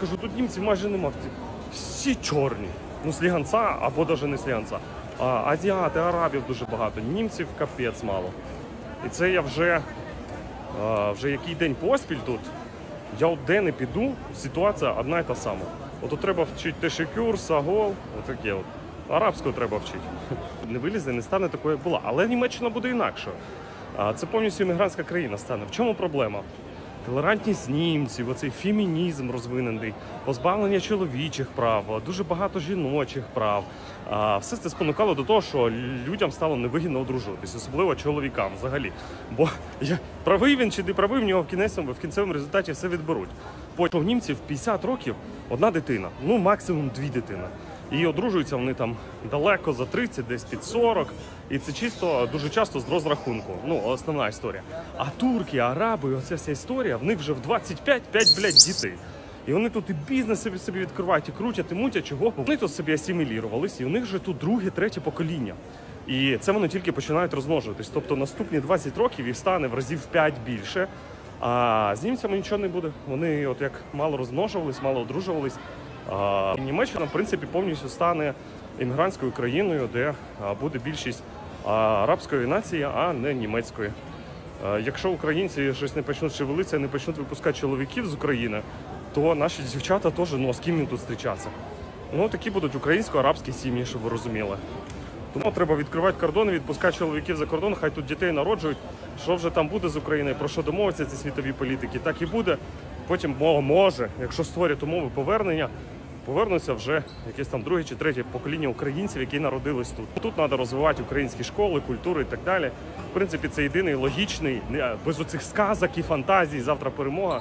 Кажу, тут німців майже нема. Всі чорні. Ну, сліганця або навіть не сліганця. А, азіати, арабів дуже багато, німців капець мало. І це я вже, а, вже який день поспіль тут. Я де не піду, ситуація одна і та сама. От треба вчити тешекюр, сагол, отаке от. Арабську треба вчити. Не вилізе, не стане такою, як була. Але Німеччина буде інакшою. Це повністю іммігрантська країна стане. В чому проблема? Толерантність німців, оцей фемінізм розвинений, позбавлення чоловічих прав, дуже багато жіночих прав. Все це спонукало до того, що людям стало невигідно одружуватись, особливо чоловікам взагалі. Бо я, правий він чи не правий, в нього в кінцевому, в кінцевому результаті все відберуть. Потім в німців 50 років одна дитина, ну максимум дві дитини. І одружуються вони там далеко за 30, десь під 40. І це чисто дуже часто з розрахунку. Ну, основна історія. А турки, араби, оця вся історія, в них вже в 25 5, блядь, дітей. І вони тут і бізнес собі, собі відкривають, і крутять, і мутять, чого? Вони тут собі асимілірувались, і у них вже тут друге, третє покоління. І це вони тільки починають розмножуватись. Тобто наступні 20 років їх стане в разів 5 більше. А з німцями нічого не буде. Вони от як мало розмножувались, мало одружувались. Німеччина, в принципі, повністю стане іммігрантською країною, де буде більшість арабської нації, а не німецької. Якщо українці щось не почнуть шевелитися, не почнуть випускати чоловіків з України, то наші дівчата теж ну а з ким їм тут зустрічатися. Ну такі будуть українсько-арабські сім'ї, щоб ви розуміли. Тому треба відкривати кордони, відпускати чоловіків за кордон, хай тут дітей народжують. Що вже там буде з Україною, про що домовиться ці світові політики, так і буде. Потім може, якщо створять умови повернення, повернуться вже якесь там друге чи третє покоління українців, які народились тут. Тут треба розвивати українські школи, культуру і так далі. В принципі, це єдиний логічний, без оцих сказок і фантазій, завтра перемога.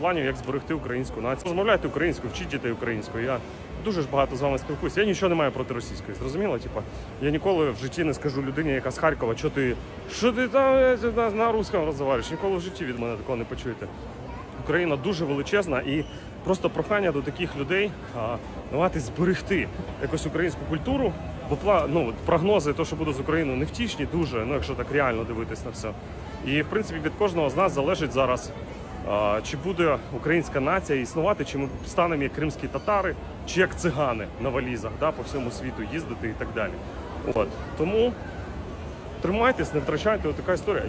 Планів, як зберегти українську націю. Розмовляйте українською, вчіть дітей українською. Я дуже ж багато з вами спілкуюся. Я нічого не маю проти російської. Зрозуміло? Типа, я ніколи в житті не скажу людині, яка з Харкова, що ти що ти там на, на русском розмовляєш. Ніколи в житті від мене такого не почуєте. Україна дуже величезна і просто прохання до таких людей давати зберегти якусь українську культуру. Бо ну, прогнози, то, що буде з Україною, невтішні дуже, ну якщо так реально дивитись на все. І в принципі від кожного з нас залежить зараз, чи буде українська нація існувати, чи ми станемо як кримські татари, чи як цигани на валізах, да, по всьому світу їздити і так далі. От тому тримайтесь, не втрачайте, от така історія.